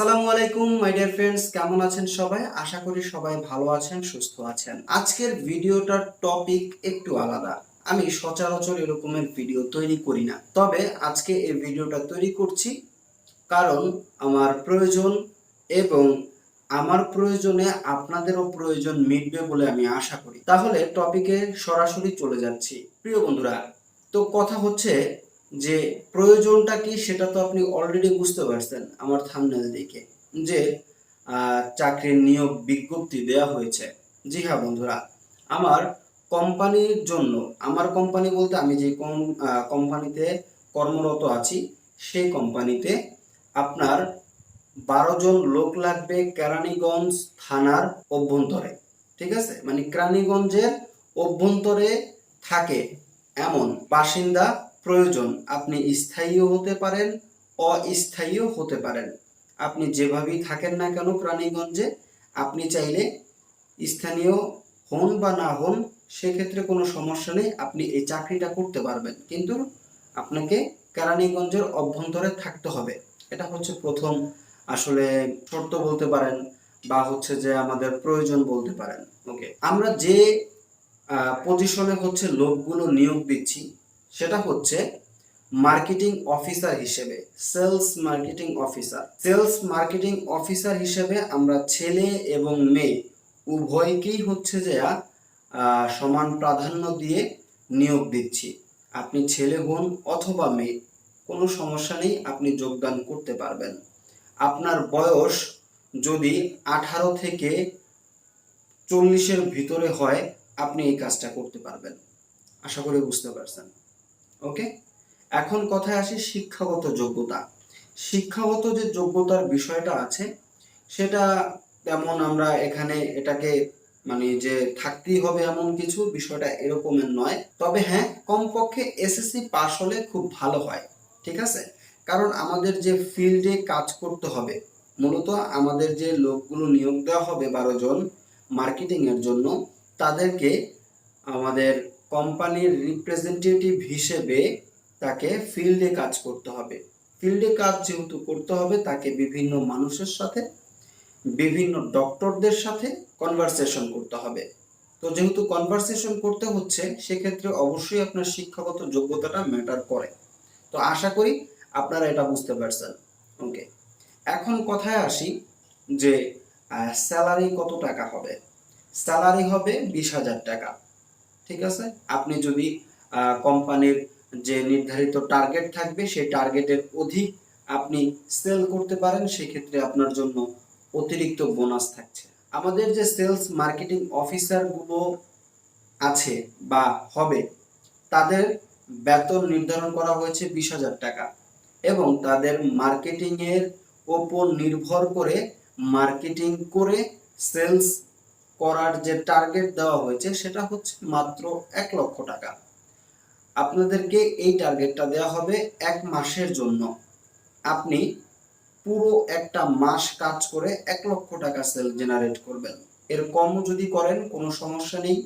আসসালামু আলাইকুম মাই dear friends কেমন আছেন সবাই? আশা করি সবাই ভালো আছেন, সুস্থ আছেন। আজকের ভিডিওটার টপিক একটু আলাদা। আমি সচরাচর এরকমের ভিডিও তৈরি করি না। তবে আজকে এই ভিডিওটা তৈরি করছি কারণ আমার প্রয়োজন এবং আমার প্রয়োজনে আপনাদেরও প্রয়োজন মিটবে বলে আমি আশা করি। তাহলে টপিকে সরাসরি চলে যাচ্ছি। প্রিয় বন্ধুরা, তো কথা হচ্ছে যে প্রয়োজনটা কি সেটা তো আপনি অলরেডি বুঝতে পারছেন আমার থামনেল দেখে। যে চাকরির নিয়োগ বিজ্ঞপ্তি দেওয়া হয়েছে। জি হ্যাঁ বন্ধুরা, আমার কোম্পানির জন্য, আমার কোম্পানি বলতে আমি যে কোম- কোম্পানিতে কর্মরত আছি, সেই কোম্পানিতে আপনার বারো জন লোক লাগবে কেরানীগঞ্জ থানার অভ্যন্তরে। ঠিক আছে? মানে কেরানীগঞ্জের অভ্যন্তরে থাকে এমন বাসিন্দা প্রয়োজন। আপনি স্থায়ীও হতে পারেন, অস্থায়ীও হতে পারেন। আপনি যেভাবেই থাকেন না কেন প্রাণীগঞ্জে, আপনি চাইলে স্থানীয় হন বা না হন, সেক্ষেত্রে কোনো সমস্যা নেই, আপনি এই চাকরিটা করতে পারবেন। কিন্তু আপনাকে কেরানীগঞ্জের অভ্যন্তরে থাকতে হবে। এটা হচ্ছে প্রথম আসলে শর্ত বলতে পারেন বা হচ্ছে যে আমাদের প্রয়োজন বলতে পারেন। ওকে আমরা যে পজিশনে হচ্ছে লোকগুলো নিয়োগ দিচ্ছি সেটা হচ্ছে মার্কেটিং অফিসার হিসেবে, sales marketing officer. Sales marketing officer হিসেবে আমরা ছেলে এবং মেয়ে, উভয়কেই হচ্ছে যে সমান প্রাধান্য দিয়ে নিয়োগ দিচ্ছি। আপনি ছেলে হন অথবা মেয়ে, কোনো সমস্যা নেই, আপনি যোগদান করতে পারবেন। আপনার বয়স যদি আঠারো থেকে চল্লিশের ভিতরে হয়, আপনি এই কাজটা করতে পারবেন। আশা করি বুঝতে পারছেন। ওকে এখন কথায় আসি শিক্ষাগত যোগ্যতা। শিক্ষাগত যে যোগ্যতার বিষয়টা আছে, সেটা তেমন আমরা এখানে এটাকে মানে যে থাকতেই হবে এমন কিছু বিষয়টা এরকমের নয়। তবে হ্যাঁ কমপক্ষে এসএসসি পাশ হলে খুব ভালো হয়। ঠিক আছে? কারণ আমাদের যে ফিল্ডে কাজ করতে হবে, মূলত আমাদের যে লোকগুলো নিয়োগ দেওয়া হবে বারো জন মার্কেটিংয়ের জন্য, তাদেরকে আমাদের কোম্পানির রিপ্রেজেন্টেটিভ হিসেবে তাকে ফিল্ডে কাজ করতে হবে। ফিল্ডে কাজ যেহেতু করতে হবে, তাকে বিভিন্ন মানুষের সাথে, বিভিন্ন ডক্টরদের সাথে কনভারসেশন করতে হবে। তো যেহেতু কনভারসেশন করতে হচ্ছে, সেক্ষেত্রে অবশ্যই আপনার শিক্ষাগত যোগ্যতাটা ম্যাটার করে। তো আশা করি আপনারা এটা বুঝতে পারছেন। ওকে এখন কথায় আসি যে স্যালারি কত টাকা হবে? স্যালারি হবে বিশ হাজার টাকা। ঠিক আছে? আপনি যদি কোম্পানির যে নির্ধারিত টার্গেট থাকবে, সেই টার্গেটের অধিক আপনি সেল করতে পারেন, সেক্ষেত্রে আপনার জন্য অতিরিক্ত বোনাস থাকছে। আমাদের যে সেলস মার্কেটিং অফিসারগুলো আছে বা হবে, তাদের বেতন নির্ধারণ করা হয়েছে বিশ হাজার টাকা এবং তাদের মার্কেটিং এর ওপর নির্ভর করে মার্কেটিং করে সেলস করার যে টার্গেট দেওয়া হয়েছে সেটা হচ্ছে মাত্র এক লক্ষ টাকা। আপনাদেরকে এই টার্গেটটা দেওয়া হবে এক মাসের জন্য। আপনি পুরো একটা মাস কাজ করে এক লক্ষ টাকা সেল জেনারেট করবেন। এর কম যদি করেন, কোনো সমস্যা নেই।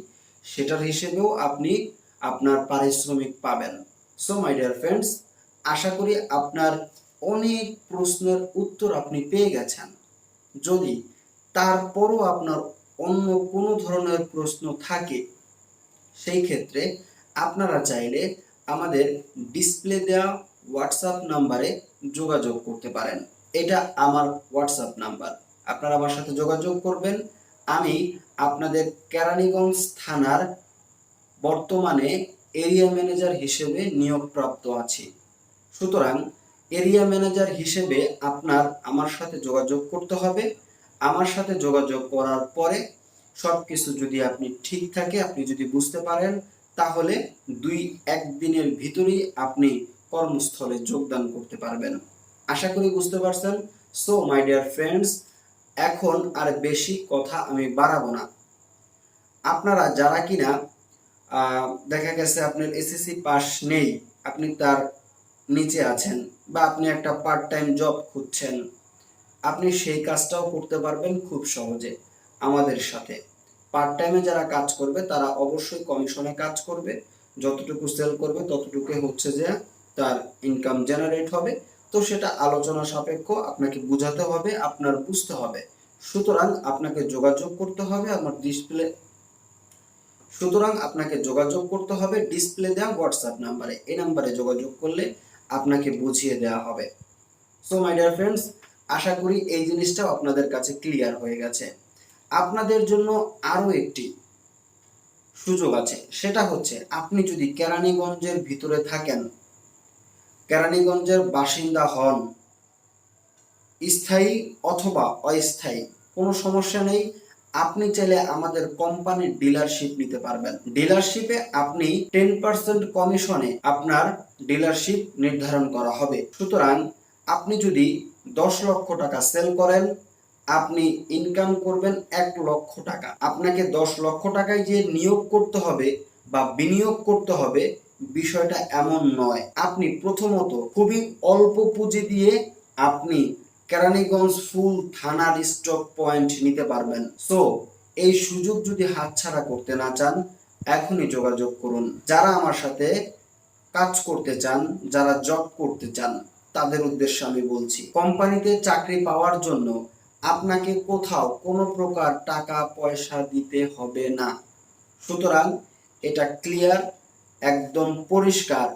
সেটার হিসেবেও আপনি আপনার পারিশ্রমিক পাবেন। সো মাই ডিয়ার ফ্রেন্ডস আশা করি আপনার অনেক প্রশ্নের উত্তর আপনি পেয়ে গেছেন। যদি তারপরও আপনার অন্য কোনো ধরনের প্রশ্ন থাকে, সেই ক্ষেত্রে আপনারা চাইলে আমাদের ডিসপ্লে দেওয়া হোয়াটসঅ্যাপ নাম্বারে যোগাযোগ করতে পারেন। এটা আমার হোয়াটসঅ্যাপ নাম্বার আপনারা আমার সাথে যোগাযোগ করবেন। আমি আপনাদের কেরানীগঞ্জ থানার বর্তমানে এরিয়া ম্যানেজার হিসেবে নিয়োগপ্রাপ্ত আছি। সুতরাং এরিয়া ম্যানেজার হিসেবে আপনার আমার সাথে যোগাযোগ করতে হবে। আমার সাথে যোগাযোগ করার পরে সব কিছু যদি আপনি ঠিক থাকে, আপনি যদি বুঝতে পারেন, তাহলে দুই একদিনের ভিতরেই আপনি কর্মস্থলে যোগদান করতে পারবেন। আশা করি বুঝতে পারছেন? সো মাই ডিয়ার ফ্রেন্ডস এখন আর বেশি কথা আমি বাড়াবো না। আপনারা যারা কিনা দেখা গেছে আপনার এসএসসি পাস নেই, আপনি তার নিচে আছেন বা আপনি একটা পার্ট টাইম জব খুঁজছেন আপনি সেই কাজটাও করতে পারবেন খুব সহজে আমাদের সাথে। পার্ট টাইমে যারা কাজ করবে, তারা অবশ্যই কমিশনে কাজ করবে। যতটুকু সেল করবে ততটুকু হচ্ছে যে তার ইনকাম জেনারেট হবে। তো সেটা আলোচনা সাপেক্ষ, আপনাকে বুঝাতে হবে, আপনার বুঝতে হবে। সুতরাং আপনাকে যোগাযোগ করতে হবে আমার ডিসপ্লে সুতরাং আপনাকে যোগাযোগ করতে হবে ডিসপ্লে দেওয়া হোয়াটসঅ্যাপ নাম্বারে এই নাম্বারে যোগাযোগ করলে আপনাকে বুঝিয়ে দেওয়া হবে। সো মাই ডিয়ার ফ্রেন্ডস আশা করি এই জিনিসটাও আপনাদের কাছে ক্লিয়ার হয়ে গেছে। আপনাদের জন্য আরও একটি সুযোগ আছে, সেটা হচ্ছে আপনি যদি কেরানীগঞ্জের ভিতরে থাকেন, কেরানীগঞ্জের বাসিন্দা হন, স্থায়ী অথবা অস্থায়ী, কোনো সমস্যা নেই, আপনি চাইলে আমাদের কোম্পানির ডিলারশিপ নিতে পারবেন। ডিলারশিপে আপনি টেন পার্সেন্ট কমিশনে আপনার ডিলারশিপ নির্ধারণ করা হবে। সুতরাং আপনি যদি দশ লক্ষ টাকা সেল করেন, আপনি ইনকাম করবেন এক লক্ষ টাকা। আপনাকে দশ লক্ষ টাকায় যে নিয়োগ করতে হবে বা বিনিয়োগ করতে হবে, বিষয়টা এমন নয়। আপনি প্রথমত খুবই অল্প পুঁজি দিয়ে আপনি কেরানীগঞ্জ ফুল থানার স্টক পয়েন্ট নিতে পারবেন। সো এই সুযোগ যদি হাতছাড়া করতে না চান, এখনই যোগাযোগ করুন। যারা আমার সাথে কাজ করতে চান, যারা জব করতে চান তাদের উদ্দেশ্যে আমি বলছি, কোম্পানিতে চাকরি পাওয়ার জন্য আপনাকে কোথাও কোনো প্রকার টাকা পয়সা দিতে হবে না। সুতরাং এটা ক্লিয়ার, একদম পরিষ্কার,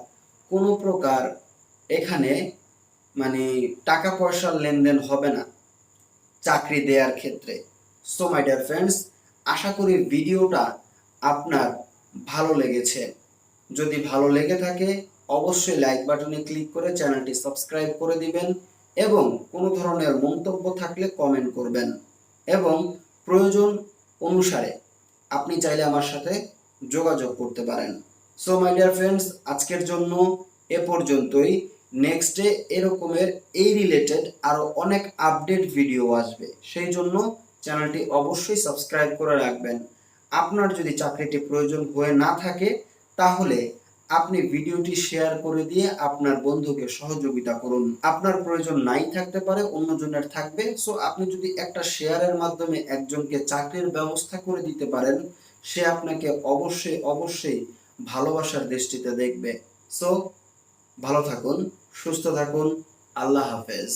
কোনো প্রকার এখানে মানে টাকা পয়সার লেনদেন হবে না চাকরি দেওয়ার ক্ষেত্রে। সো মাই ডিয়ার ফ্রেন্ডস আশা করি ভিডিওটা আপনার ভালো লেগেছে। যদি ভালো লেগে থাকে অবশ্যই লাইক বাটনে ক্লিক করে চ্যানেলটি সাবস্ক্রাইব করে দিবেন এবং কোনো ধরনের মন্তব্য থাকলে কমেন্ট করবেন এবং প্রয়োজন অনুসারে আপনি চাইলে আমার সাথে যোগাযোগ করতে পারেন। সো মাই ডিয়ার ফ্রেন্ডস আজকের জন্য এ পর্যন্তই। নেক্সটে এরকমের এই রিলেটেড আরও অনেক আপডেট ভিডিও আসবে। সেই জন্য চ্যানেলটি অবশ্যই সাবস্ক্রাইব করে রাখবেন। আপনার যদি চাকরিটি প্রয়োজন হয়ে না থাকে, তাহলে আপনি ভিডিওটি শেয়ার করে দিয়ে আপনার বন্ধুকে সহযোগিতা করুন। আপনার প্রয়োজন নাই থাকতে পারে, অন্যজনের থাকবে। সো আপনি যদি একটা শেয়ারের মাধ্যমে একজনকে চাকরির ব্যবস্থা করে দিতে পারেন, সে আপনাকে অবশ্যই অবশ্যই ভালোবাসার দৃষ্টিতে দেখবে। সো ভালো থাকুন, সুস্থ থাকুন, আল্লাহ হাফেজ।